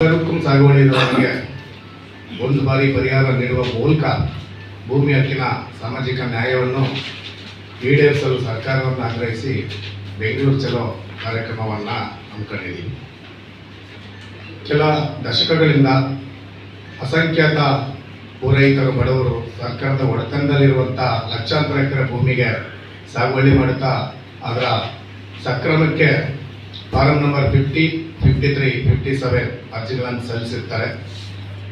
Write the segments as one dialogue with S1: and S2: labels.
S1: ಎಲ್ಲರಿಗೂ ಸಾಗುವಳಿಯವರಿಗೆ ಒಂದು ಬಾರಿ ಪರಿಹಾರ ನೀಡುವ ಮೂಲಕ ಭೂಮಿ ಹಕ್ಕಿನ ಸಾಮಾಜಿಕ ನ್ಯಾಯವನ್ನು ಈಡೇರಿಸಲು ಸರ್ಕಾರವನ್ನು ಆಗ್ರಹಿಸಿ ಬೆಂಗಳೂರು ಚಲೋ ಕಾರ್ಯಕ್ರಮವನ್ನು ಹಮ್ಮಿಕೊಂಡಿದ್ದೀವಿ. ಕೆಲ ದಶಕಗಳಿಂದ ಅಸಂಖ್ಯಾತ ಪೂರೈಕರು ಬಡವರು ಸರ್ಕಾರದ ಒಡೆತನದಲ್ಲಿರುವಂಥ ಲಕ್ಷಾಂತರ ಎಕರೆ ಭೂಮಿಗೆ ಸಾಗುವಳಿ ಮಾಡುತ್ತಾ, ಅದರ ಸಕ್ರಮಕ್ಕೆ form number fifty fifty three fifty seven ಅರ್ಜಿಗಳನ್ನು ಸಲ್ಲಿಸಿರ್ತಾರೆ.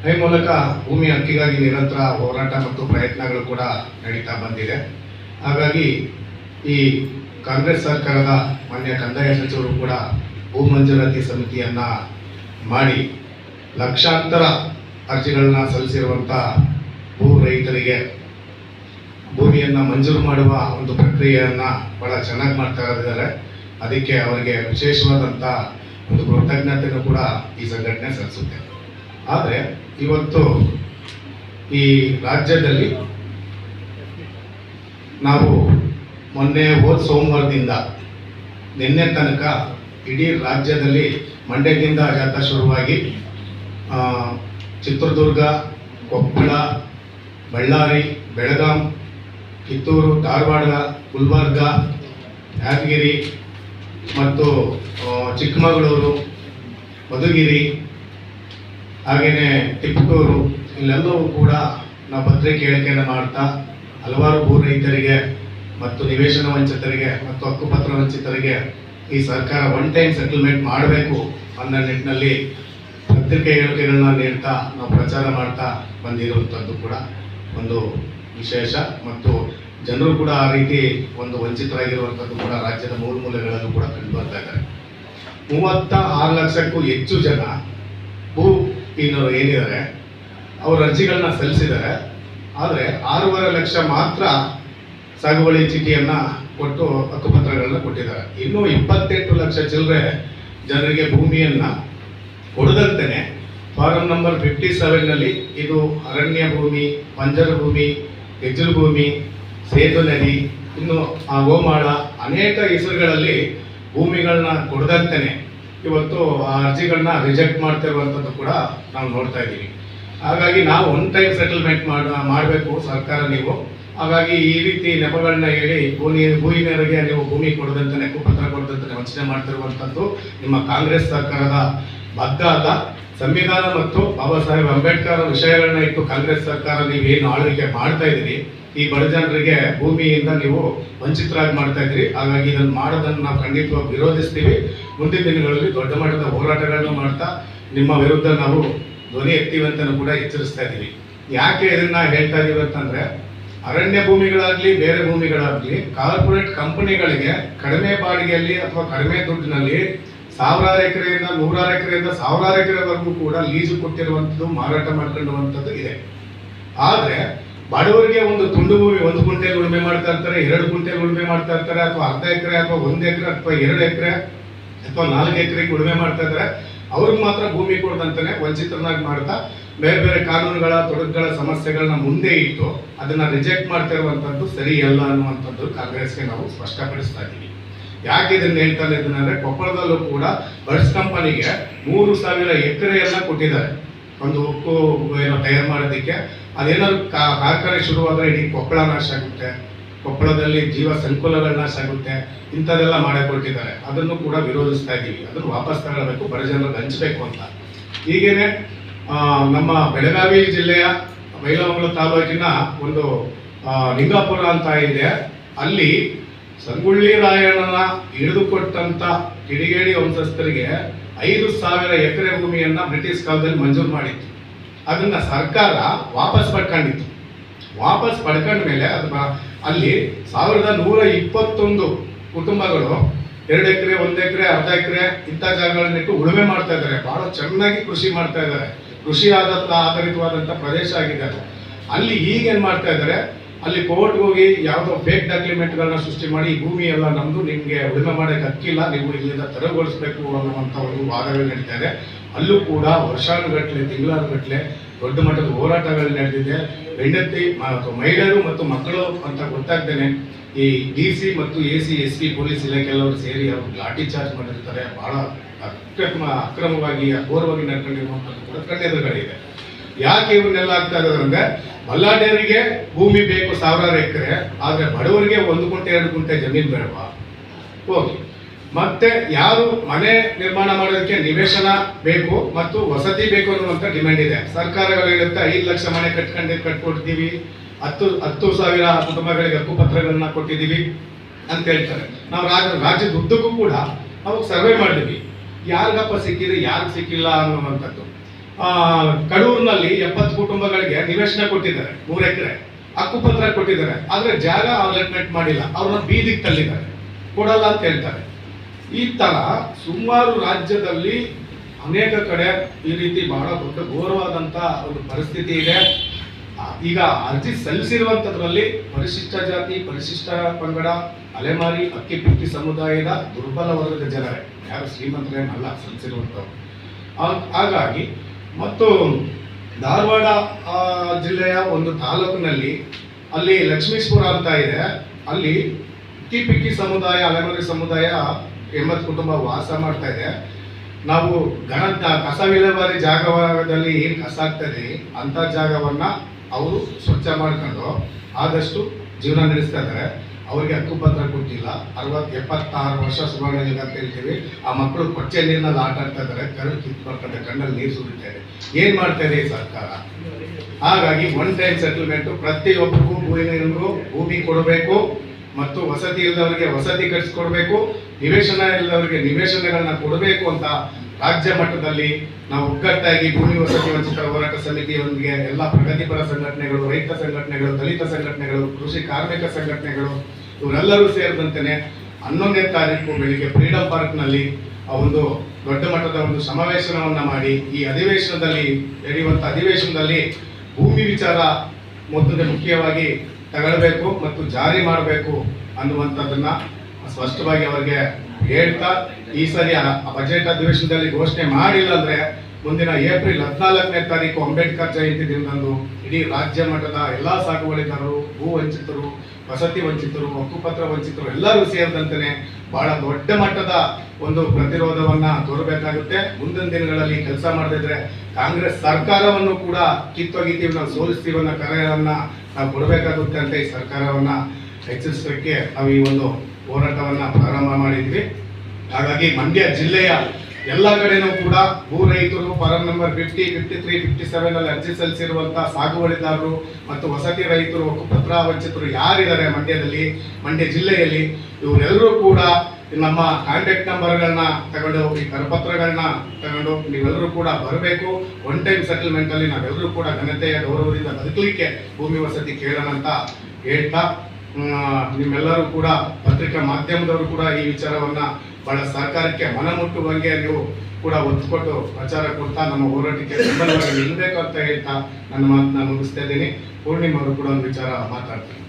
S1: ಈ ಮೂಲಕ ಭೂಮಿ ಹಕ್ಕಿಗಾಗಿ ನಿರಂತರ ಹೋರಾಟ ಮತ್ತು ಪ್ರಯತ್ನಗಳು ಕೂಡ ನಡೀತಾ ಬಂದಿದೆ. ಹಾಗಾಗಿ ಈ ಕಾಂಗ್ರೆಸ್ ಸರ್ಕಾರದ ಮಾನ್ಯ ಕಂದಾಯ ಸಚಿವರು ಕೂಡ ಭೂ ಮಂಜೂರಾತಿ ಸಮಿತಿಯನ್ನು ಮಾಡಿ ಲಕ್ಷಾಂತರ ಅರ್ಜಿಗಳನ್ನ ಸಲ್ಲಿಸಿರುವಂಥ ಭೂ ರೈತರಿಗೆ ಭೂಮಿಯನ್ನು ಮಂಜೂರು ಮಾಡುವ ಒಂದು ಪ್ರಕ್ರಿಯೆಯನ್ನು ಭಾಳ ಚೆನ್ನಾಗಿ ಮಾಡ್ತಾ ಇದ್ದಾರೆ. ಅದಕ್ಕೆ ಅವರಿಗೆ ವಿಶೇಷವಾದಂಥ ಒಂದು ಕೃತಜ್ಞತೆಯನ್ನು ಕೂಡ ಈ ಸಂಘಟನೆ ಸಲ್ಲಿಸುತ್ತೆ. ಆದರೆ ಇವತ್ತು ಈ ರಾಜ್ಯದಲ್ಲಿ ನಾವು ಮೊನ್ನೆ ಹೋದ ಸೋಮವಾರದಿಂದ ನಿನ್ನೆ ತನಕ ಇಡೀ ರಾಜ್ಯದಲ್ಲಿ ಮಂಡ್ಯದಿಂದ ಜಾಥಾ ಶುರುವಾಗಿ ಚಿತ್ರದುರ್ಗ, ಕೊಪ್ಪಳ, ಬಳ್ಳಾರಿ, ಬೆಳಗಾಂ, ಕಿತ್ತೂರು, ಧಾರವಾಡ, ಗುಲ್ಬರ್ಗ, ಯಾದಗಿರಿ ಮತ್ತು ಚಿಕ್ಕಮಗಳೂರು, ಮಧುಗಿರಿ ಹಾಗೆಯೇ ತಿಪ್ಪಟೂರು ಇಲ್ಲೆಲ್ಲವೂ ಕೂಡ ನಾವು ಪತ್ರಿಕೆ ಹೇಳಿಕೆಯನ್ನು ಮಾಡ್ತಾ ಹಲವಾರು ಭೂ ರೈತರಿಗೆ ಮತ್ತು ನಿವೇಶನ ವಂಚಿತರಿಗೆ ಮತ್ತು ಹಕ್ಕುಪತ್ರ ವಂಚಿತರಿಗೆ ಈ ಸರ್ಕಾರ ಒನ್ ಟೈಮ್ ಸೆಟಲ್ಮೆಂಟ್ ಮಾಡಬೇಕು ಅನ್ನೋ ನಿಟ್ಟಿನಲ್ಲಿ ಪತ್ರಿಕೆ ಹೇಳಿಕೆಗಳನ್ನ ನೀಡ್ತಾ ನಾವು ಪ್ರಚಾರ ಮಾಡ್ತಾ ಬಂದಿರುವಂಥದ್ದು ಕೂಡ ಒಂದು ವಿಶೇಷ ಮತ್ತು ಜನರು ಕೂಡ ಆ ರೀತಿ ಒಂದು ವಂಚಿತರಾಗಿರುವಂಥದ್ದು ಕೂಡ ರಾಜ್ಯದ ಮೂಲ ಮೂಲೆಗಳಲ್ಲೂ ಕೂಡ ಕಂಡು ಬರ್ತಾ ಇದ್ದಾರೆ. ಮೂವತ್ತ ಆರು ಲಕ್ಷಕ್ಕೂ ಹೆಚ್ಚು ಜನ ಭೂ ಇನ್ನವರು ಏನಿದ್ದಾರೆ, ಅವರು ಅರ್ಜಿಗಳನ್ನ ಸಲ್ಲಿಸಿದ್ದಾರೆ. ಆದರೆ ಆರೂವರೆ ಲಕ್ಷ ಮಾತ್ರ ಸಾಗುವಳಿ ಚೀಟಿಯನ್ನ ಕೊಟ್ಟು ಹಕ್ಕುಪತ್ರಗಳನ್ನ ಕೊಟ್ಟಿದ್ದಾರೆ. ಇನ್ನೂ ಇಪ್ಪತ್ತೆಂಟು ಲಕ್ಷ ಚಿಲ್ಲರೆ ಜನರಿಗೆ ಭೂಮಿಯನ್ನು ಕೊಡದಂತೆಯೇ ಫಾರಂ ನಂಬರ್ ಫಿಫ್ಟಿ ಸೆವೆನ್ನಲ್ಲಿ ಇದು ಅರಣ್ಯ ಭೂಮಿ ಪಂಜರ ಭೂಮಿ ಗೆಜ್ಜಲು ಭೂಮಿ ಸೇತು ನದಿ, ಇನ್ನು ಆ ಗೋಮಾಳ ಅನೇಕ ಹೆಸರುಗಳಲ್ಲಿ ಭೂಮಿಗಳನ್ನ ಕೊಡದಂತೆ ಇವತ್ತು ಆ ಅರ್ಜಿಗಳನ್ನ ರಿಜೆಕ್ಟ್ ಮಾಡ್ತಿರುವಂಥದ್ದು ಕೂಡ ನಾವು ನೋಡ್ತಾ ಇದ್ದೀವಿ. ಹಾಗಾಗಿ ನಾವು ಒನ್ ಟೈಮ್ ಸೆಟಲ್ಮೆಂಟ್ ಮಾಡ, ಮಾಡಬೇಕು ಸರ್ಕಾರ ನೀವು. ಹಾಗಾಗಿ ಈ ರೀತಿ ನೆಪಗಳನ್ನ ಹೇಳಿ ಭೂಮಿ ಭೂಮಿಯರಿಗೆ ನೀವು ಭೂಮಿ ಕೊಡದಂತೆ ನೆಕ್ಕುಪತ್ರ ಕೊಡದಂತೆ ವಂಚನೆ ಮಾಡ್ತಿರುವಂಥದ್ದು ನಿಮ್ಮ ಕಾಂಗ್ರೆಸ್ ಸರ್ಕಾರದ ಬದ್ಧ ಅಲ್ಲ ಸಂವಿಧಾನ ಮತ್ತು ಬಾಬಾ ಸಾಹೇಬ್ ಅಂಬೇಡ್ಕರ್ ವಿಷಯಗಳನ್ನ ಇಟ್ಟು ಕಾಂಗ್ರೆಸ್ ಸರ್ಕಾರ ನೀವು ಏನು ಆಳ್ವಿಕೆ ಮಾಡ್ತಾ ಇದ್ದೀರಿ? ಈ ಬಡ ಜನರಿಗೆ ಭೂಮಿಯಿಂದ ನೀವು ವಂಚಿತರಾಗಿ ಮಾಡ್ತಾ ಇದ್ದೀರಿ. ಹಾಗಾಗಿ ಇದನ್ನು ಮಾಡೋದನ್ನು ನಾವು ಖಂಡಿತವಾಗಿ ವಿರೋಧಿಸ್ತೀವಿ. ಮುಂದಿನ ದಿನಗಳಲ್ಲಿ ದೊಡ್ಡ ಮಟ್ಟದ ಹೋರಾಟಗಳನ್ನು ಮಾಡ್ತಾ ನಿಮ್ಮ ವಿರುದ್ಧ ನಾವು ಧ್ವನಿ ಎತ್ತೀವಿ ಅಂತಲೂ ಕೂಡ ಎಚ್ಚರಿಸ್ತಾ ಇದ್ದೀವಿ. ಯಾಕೆ ಇದನ್ನ ಹೇಳ್ತಾ ಇದ್ದೀವಿ ಅಂತಂದ್ರೆ, ಅರಣ್ಯ ಭೂಮಿಗಳಾಗ್ಲಿ, ಬೇರೆ ಭೂಮಿಗಳಾಗ್ಲಿ, ಕಾರ್ಪೊರೇಟ್ ಕಂಪನಿಗಳಿಗೆ ಕಡಿಮೆ ಬಾಡಿಗೆಯಲ್ಲಿ ಅಥವಾ ಕಡಿಮೆ ದುಡ್ಡಿನಲ್ಲಿ ಸಾವಿರಾರು ಎಕರೆಯಿಂದ ನೂರಾರು ಎಕರೆಯಿಂದ ಸಾವಿರಾರು ಎಕರೆವರೆಗೂ ಕೂಡ ಲೀಸು ಕೊಟ್ಟಿರುವಂಥದ್ದು, ಮಾರಾಟ ಮಾಡ್ಕೊಂಡಿರುವಂಥದ್ದು ಇದೆ. ಆದ್ರೆ ಬಡವರಿಗೆ ಒಂದು ತುಂಡು ಭೂಮಿ ಒಂದು ಗುಂಟೆ ಉಳುಮೆ ಮಾಡ್ತಾ ಇರ್ತಾರೆ, ಎರಡು ಗುಂಟೆ ಉಳುಮೆ ಮಾಡ್ತಾ ಇರ್ತಾರೆ, ಅಥವಾ ಅರ್ಧ ಎಕರೆ, ಅಥವಾ ಒಂದು ಎಕರೆ, ಅಥವಾ ಎರಡು ಎಕರೆ, ಅಥವಾ ನಾಲ್ಕು ಎಕರೆಗೆ ಉಳುಮೆ ಮಾಡ್ತಾ ಇದ್ದಾರೆ ಅವ್ರಿಗೆ ಮಾತ್ರ ಭೂಮಿ ಕೊಡದಂತಾನೆ ವಂಚಿತರನ್ನಾಗಿ ಮಾಡ್ತಾ ಬೇರೆ ಬೇರೆ ಕಾನೂನುಗಳ, ತೊಡಕುಗಳ, ಸಮಸ್ಯೆಗಳನ್ನ ಮುಂದೆ ಇಟ್ಟು ಅದನ್ನ ರಿಜೆಕ್ಟ್ ಮಾಡ್ತಾ ಇರುವಂತದ್ದು ಸರಿ ಅಲ್ಲ ಅನ್ನುವಂಥದ್ದು ಕಾಂಗ್ರೆಸ್ಗೆ ನಾವು ಸ್ಪಷ್ಟಪಡಿಸ್ತಾ ಇದ್ದೀವಿ. ಯಾಕೆ ಇದನ್ನ ಹೇಳ್ತಾ ಇದ್ದೀನಿ ಕೊಪ್ಪಳದಲ್ಲೂ ಕೂಡ ಬರ್ಸ್ ಕಂಪನಿಗೆ ಮೂರು ಸಾವಿರ ಎಕರೆಯನ್ನ ಕೊಟ್ಟಿದ್ದಾರೆ. ಒಂದು ಉಕ್ಕು ಏನೋ ತಯಾರು ಮಾಡೋದಕ್ಕೆ. ಅದೇನಾದ್ರು ಕಾರ್ಖಾನೆ ಶುರುವಾದ್ರೆ ಇಡೀ ಕೊಪ್ಪಳ ನಾಶ ಆಗುತ್ತೆ. ಕೊಪ್ಪಳದಲ್ಲಿ ಜೀವ ಸಂಕುಲಗಳ ನಾಶ ಆಗುತ್ತೆ. ಇಂಥದ್ದೆಲ್ಲ ಮಾಡಿಕೊಟ್ಟಿದ್ದಾರೆ. ಅದನ್ನು ಕೂಡ ವಿರೋಧಿಸ್ತಾ ಇದ್ದೀವಿ. ಅದನ್ನು ವಾಪಸ್ ತಗೊಳ್ಬೇಕು ಬಡ ಜನರು ಹಂಚಬೇಕು ಅಂತ. ಹೀಗೇನೆ ನಮ್ಮ ಬೆಳಗಾವಿ ಜಿಲ್ಲೆಯ ಬೈಲಹೊಂಗಲ ತಾಲೂಕಿನ ಒಂದು ಲಿಂಗಾಪುರ ಅಂತ ಇದೆ. ಅಲ್ಲಿ ಸಂಗೊಳ್ಳಿ ರಾಯಣ್ಣನ ಹಿಡಿದುಕೊಟ್ಟಂಥ ಕಿಡಿಗೇಡಿ ವಂಶಸ್ಥರಿಗೆ ಐದು ಸಾವಿರ ಎಕರೆ ಭೂಮಿಯನ್ನು ಬ್ರಿಟಿಷ್ ಕಾಲದಲ್ಲಿ ಮಂಜೂರು ಮಾಡಿತ್ತು ಅದನ್ನ ಸರ್ಕಾರ ವಾಪಸ್ ಪಡ್ಕೊಂಡಿತ್ತು. ವಾಪಸ್ ಪಡ್ಕೊಂಡ ಮೇಲೆ ಅದು ಅಲ್ಲಿ ಸಾವಿರದ ನೂರ ಇಪ್ಪತ್ತೊಂದು ಕುಟುಂಬಗಳು ಎರಡು ಎಕರೆ, ಒಂದು ಎಕರೆ, ಅರ್ಧ ಎಕರೆ ಇಂಥ ಜಾಗಗಳನ್ನಿಟ್ಟು ಉಳುಮೆ ಮಾಡ್ತಾ ಇದ್ದಾರೆ. ಬಹಳ ಚೆನ್ನಾಗಿ ಕೃಷಿ ಮಾಡ್ತಾ ಇದ್ದಾರೆ. ಕೃಷಿ ಆಧಾರಿತವಾದಂಥ ಪ್ರದೇಶ ಆಗಿದೆ ಅದು. ಅಲ್ಲಿ ಈಗೇನು ಮಾಡ್ತಾ ಇದ್ದಾರೆ? ಅಲ್ಲಿ ಕೋರ್ಟ್ಗೆ ಹೋಗಿ ಯಾವುದೋ ಫೇಕ್ ಡಾಕ್ಯುಮೆಂಟ್ಗಳನ್ನ ಸೃಷ್ಟಿ ಮಾಡಿ, ಈ ಭೂಮಿ ಎಲ್ಲ ನಮ್ದು, ನಿಮಗೆ ಉಳಿಮೆ ಮಾಡಕ್ಕೆ ಹಕ್ಕಿಲ್ಲ, ನೀವು ಇಲ್ಲಿಂದ ತೆರವುಗೊಳಿಸಬೇಕು ಅನ್ನುವಂಥ ಒಂದು ವಾದಗಳು ನಡೀತಾ ಇದೆ. ಅಲ್ಲೂ ಕೂಡ ವರ್ಷಾನುಗಟ್ಲೆ ತಿಂಗಳಾನುಗಟ್ಟಲೆ ದೊಡ್ಡ ಮಟ್ಟದ ಹೋರಾಟಗಳು ನಡೆದಿದೆ. ಹೆಂಡತಿ ಮಹಿಳೆಯರು ಮತ್ತು ಮಕ್ಕಳು ಅಂತ ಗೊತ್ತಾಗ್ತೇನೆ ಈ ಡಿ ಸಿ ಮತ್ತು A C S P police ಇಲಾಖೆಯಲ್ಲವರು ಸೇರಿ ಅವರು ಲಾಠಿ ಚಾರ್ಜ್ ಮಾಡಿರ್ತಾರೆ. ಬಹಳ ಅಕ್ರಮ ಅಕ್ರಮವಾಗಿ, ಅಘೋರವಾಗಿ ನಡ್ಕೊಂಡಿರುವಂಥದ್ದು ಕೂಡ ಕಣ್ಣೆದುರುಗಡೆ ಯಾಕೆ ಇವನ್ನೆಲ್ಲ ಆಗ್ತಾ ಇರೋದಂದ್ರೆ ಬಲ್ಲಾಢ್ಯರಿಗೆ ಭೂಮಿ ಬೇಕು ಸಾವಿರಾರು ಎಕರೆ, ಆದರೆ ಬಡವರಿಗೆ ಒಂದು ಗುಂಟೆ, ಎರಡು ಗುಂಟೆ ಜಮೀನು ಬೇಡವಾ? ಹೋಗಿ. ಮತ್ತೆ ಯಾರು ಮನೆ ನಿರ್ಮಾಣ ಮಾಡೋದಕ್ಕೆ ನಿವೇಶನ ಬೇಕು ಮತ್ತು ವಸತಿ ಬೇಕು ಅನ್ನುವಂಥ ಡಿಮ್ಯಾಂಡ್ ಇದೆ. ಸರ್ಕಾರಗಳು ಹೇಳುತ್ತೆ, ಐದು ಲಕ್ಷ ಮನೆ ಕಟ್ಕೊಂಡು ಕಟ್ಕೊಡ್ತೀವಿ. ಹತ್ತು ಹತ್ತು ಸಾವಿರ ಕುಟುಂಬಗಳಿಗೆ ಹಕ್ಕುಪತ್ರಗಳನ್ನ ಕೊಟ್ಟಿದ್ದೀವಿ ಅಂತ ಹೇಳ್ತಾರೆ. ನಾವು ರಾಜ್ಯ ರಾಜ್ಯದ ಉದ್ದಕ್ಕೂ ಕೂಡ ನಾವು ಸರ್ವೆ ಮಾಡಿದ್ವಿ. ಯಾರಿಗಪ್ಪ ಸಿಕ್ಕಿದೆ ಯಾರು ಸಿಕ್ಕಿಲ್ಲ ಅನ್ನುವಂಥದ್ದು. ಕಡೂರಿನಲ್ಲಿ ಎಪ್ಪತ್ತು ಕುಟುಂಬಗಳಿಗೆ ನಿವೇಶನ ಕೊಟ್ಟಿದ್ದಾರೆ, ಮೂರು ಎಕರೆ. ಹಕ್ಕುಪತ್ರ ಕೊಟ್ಟಿದ್ದಾರೆ, ಆದರೆ ಜಾಗ ಅಲಾಟ್ಮೆಂಟ್ ಮಾಡಿಲ್ಲ. ಅವ್ರನ್ನ ಬೀದಿಗೆ ತಳ್ಳಿದ್ದಾರೆ. ಕೊಡಲ್ಲ ಅಂತ ಹೇಳ್ತಾರೆ. ಈ ತರ ಸುಮಾರು ರಾಜ್ಯದಲ್ಲಿ ಅನೇಕ ಕಡೆ ಈ ರೀತಿ ಬಹಳ ದೊಡ್ಡ ಘೋರವಾದಂತ ಒಂದು ಪರಿಸ್ಥಿತಿ ಇದೆ. ಈಗ ಅರ್ಜಿ ಸಲ್ಲಿಸಿರುವಂತದ್ರಲ್ಲಿ ಪರಿಶಿಷ್ಟ ಜಾತಿ, ಪರಿಶಿಷ್ಟ ಪಂಗಡ, ಅಲೆಮಾರಿ, ಅಕ್ಕಿ ಪಿಕ್ಕಿ ಸಮುದಾಯದ ದುರ್ಬಲ ವರ್ಗದ ಜನರೇ. ಯಾರು ಶ್ರೀಮಂತರೇನಲ್ಲ ಸಲ್ಲಿಸಿರುವಂಥವ್ರು ಹಾಗಾಗಿ ಮತ್ತು ಧಾರವಾಡ ಜಿಲ್ಲೆಯ ಒಂದು ತಾಲೂಕಿನಲ್ಲಿ ಅಲ್ಲಿ ಲಕ್ಷ್ಮೀಶ್ಪುರ ಅಂತ ಇದೆ. ಅಲ್ಲಿ ಕಿಪಿಕ್ಕಿ ಸಮುದಾಯ ಅಲೆಮರಿ ಸಮುದಾಯ ಎಂಬತ್ತು ಕುಟುಂಬ ವಾಸ ಮಾಡ್ತಾ ಇದೆ. ನಾವು ಘನ ಕಸ ವಿಲೇವಾರಿ ಜಾಗದಲ್ಲಿ ಏನು ಕಸ ಆಗ್ತದೆ ಅಂತ ಜಾಗವನ್ನ ಅವರು ಸ್ವಚ್ಛ ಮಾಡ್ಕೊಂಡು ಆದಷ್ಟು ಜೀವನ ನಡೆಸ್ತಾ ಇದ್ದಾರೆ. ಅವ್ರಿಗೆ ಹಕ್ಕುಪತ್ರ ಕೊಟ್ಟಿಲ್ಲ. ಅರವತ್ತು ಎಪ್ಪತ್ತಾರು ವರ್ಷ ಸುವರ್ಣಯುಗ ಅಂತ ಹೇಳ್ತೀವಿ. ಆ ಮಕ್ಕಳು ಕೊಚ್ಚೆ ನೀರಿನಲ್ಲಿ ಆಟ ಆಡ್ತಾ ಇದ್ದಾರೆ. ಕರು ಬರ್ತದೆ, ಕಣ್ಣಲ್ಲಿ ನೀರು ಸುರಿತಾ ಇದೆ. ಏನ್ ಮಾಡ್ತಾ ಇದೆ ಸರ್ಕಾರ? ಹಾಗಾಗಿ ಒನ್ ಟೈಮ್ ಸೆಟಲ್ಮೆಂಟ್ ಪ್ರತಿಯೊಬ್ಬರಿಗೂ ಭೂಮಿಗೂ ಭೂಮಿ ಕೊಡಬೇಕು ಮತ್ತು ವಸತಿ ಇಲ್ಲದವರಿಗೆ ವಸತಿ ಕಟ್ಟಿಸ್ಕೊಡ್ಬೇಕು ನಿವೇಶನ ಇಲ್ಲದವರಿಗೆ ನಿವೇಶನಗಳನ್ನ ಕೊಡಬೇಕು ಅಂತ ರಾಜ್ಯ ಮಟ್ಟದಲ್ಲಿ ನಾವು ಒಗ್ಗಟ್ಟಾಗಿ ಭೂಮಿ ವಸತಿ ವಂಚಿತ ಹೋರಾಟ ಸಮಿತಿಯೊಂದಿಗೆ ಎಲ್ಲ ಪ್ರಗತಿಪರ ಸಂಘಟನೆಗಳು, ರೈತ ಸಂಘಟನೆಗಳು, ದಲಿತ ಸಂಘಟನೆಗಳು, ಕೃಷಿ ಕಾರ್ಮಿಕ ಸಂಘಟನೆಗಳು ಇವರೆಲ್ಲರೂ ಸೇರಿದಂತೆಯೇ ಹನ್ನೊಂದನೇ ತಾರೀಕು ಬೆಳಿಗ್ಗೆ ಫ್ರೀಡಂ ಪಾರ್ಕ್ನಲ್ಲಿ ಆ ಒಂದು ದೊಡ್ಡ ಮಟ್ಟದ ಒಂದು ಸಮಾವೇಶನವನ್ನು ಮಾಡಿ ಈ ಅಧಿವೇಶನದಲ್ಲಿ ನಡೆಯುವಂಥ ಅಧಿವೇಶನದಲ್ಲಿ ಭೂಮಿ ವಿಚಾರ ಮೊದಲೇ ಮುಖ್ಯವಾಗಿ ತಗೊಳ್ಬೇಕು ಮತ್ತು ಜಾರಿ ಮಾಡಬೇಕು ಅನ್ನುವಂಥದ್ದನ್ನು ಸ್ಪಷ್ಟವಾಗಿ ಅವರಿಗೆ ಹೇಳ್ತಾ ಈ ಸರಿ ಬಜೆಟ್ ಅಧಿವೇಶನದಲ್ಲಿ ಘೋಷಣೆ ಮಾಡಿಲ್ಲ ಅಂದ್ರೆ ಮುಂದಿನ ಏಪ್ರಿಲ್ ಹದಿನಾಲ್ಕನೇ ತಾರೀಕು ಅಂಬೇಡ್ಕರ್ ಜಯಂತಿ ದಿನದಂದು ಇಡೀ ರಾಜ್ಯ ಮಟ್ಟದ ಎಲ್ಲಾ ಸಾಗುವಳಿದಾರರು ಭೂ ವಂಚಿತರು, ವಸತಿ ವಂಚಿತರು ಹಕ್ಕುಪತ್ರ ವಂಚಿತರು ಎಲ್ಲರೂ ಸೇರಿದಂತೆ ಬಹಳ ದೊಡ್ಡ ಮಟ್ಟದ ಒಂದು ಪ್ರತಿರೋಧವನ್ನ ತೋರಬೇಕಾಗುತ್ತೆ. ಮುಂದಿನ ದಿನಗಳಲ್ಲಿ ಕೆಲಸ ಮಾಡದಿದ್ರೆ ಕಾಂಗ್ರೆಸ್ ಸರ್ಕಾರವನ್ನು ಕೂಡ ಕಿತ್ತೊಗಿತೀವಿ, ನಾವು ಸೋಲಿಸ್ತೀವಿ ಅನ್ನೋ ಕರೆಯನ್ನ ನಾವು ಕೊಡಬೇಕಾಗುತ್ತೆ ಅಂತ ಈ ಸರ್ಕಾರವನ್ನ ಹೆಚ್ಚಿಸಲಿಕ್ಕೆ ನಾವು ಈ ಒಂದು ಹೋರಾಟವನ್ನ ಪ್ರಾರಂಭ ಮಾಡಿದ್ವಿ. ಹಾಗಾಗಿ ಮಂಡ್ಯ ಜಿಲ್ಲೆಯ ಎಲ್ಲ ಕಡೆನೂ ಕೂಡ ಭೂ ರೈತರು form number fifty fifty three fifty seven ಅಲ್ಲಿ ಅರ್ಜಿ ಸಲ್ಲಿಸಿರುವಂತಹ ಸಾಗುವಳಿದಾರರು ಮತ್ತು ವಸತಿ ರೈತರು ಪತ್ರ ವಂಚಿತರು ಯಾರಿದ್ದಾರೆ ಮಂಡ್ಯದಲ್ಲಿ, ಮಂಡ್ಯ ಜಿಲ್ಲೆಯಲ್ಲಿ, ಇವರೆಲ್ಲರೂ ಕೂಡ ನಮ್ಮ ಕಾಂಟ್ಯಾಕ್ಟ್ ನಂಬರ್ಗಳನ್ನ ತಗೊಂಡು, ಈ ಕರಪತ್ರಗಳನ್ನ ತಗೊಂಡು ನೀವೆಲ್ಲರೂ ಕೂಡ ಬರಬೇಕು. ಒನ್ ಟೈಮ್ ಸೆಟಲ್ಮೆಂಟ್ ಅಲ್ಲಿ ನಾವೆಲ್ಲರೂ ಕೂಡ ಘನತೆಯ ಗೌರವದಿಂದ ಬದುಕಲಿಕ್ಕೆ ಭೂಮಿ ವಸತಿ ಕೇಳೋಣ ಅಂತ ಹೇಳ್ತಾ ನಿಮ್ಮೆಲ್ಲರೂ ಕೂಡ ಪತ್ರಿಕಾ ಮಾಧ್ಯಮದವರು ಕೂಡ ಈ ವಿಚಾರವನ್ನ ಬಹಳ ಸರ್ಕಾರಕ್ಕೆ ಮನ ಮುಟ್ಟುವಂಗೆ ನೀವು ಕೂಡ ಒತ್ತು ಕೊಟ್ಟು ಪ್ರಚಾರ ಕೊಡ್ತಾ ನಮ್ಮ ಹೋರಾಟಕ್ಕೆ ಬೆಂಬಲವಾಗಿ ನಿಲ್ಲಬೇಕು ಅಂತ ಹೇಳ್ತಾ ನನ್ನ ಮಾತನ್ನ ಮುಗಿಸ್ತಾ ಇದ್ದೀನಿ. ಪೂರ್ಣಿಮಾ ಅವರು ಕೂಡ ಒಂದು ವಿಚಾರ ಮಾತಾಡ್ತಾರೆ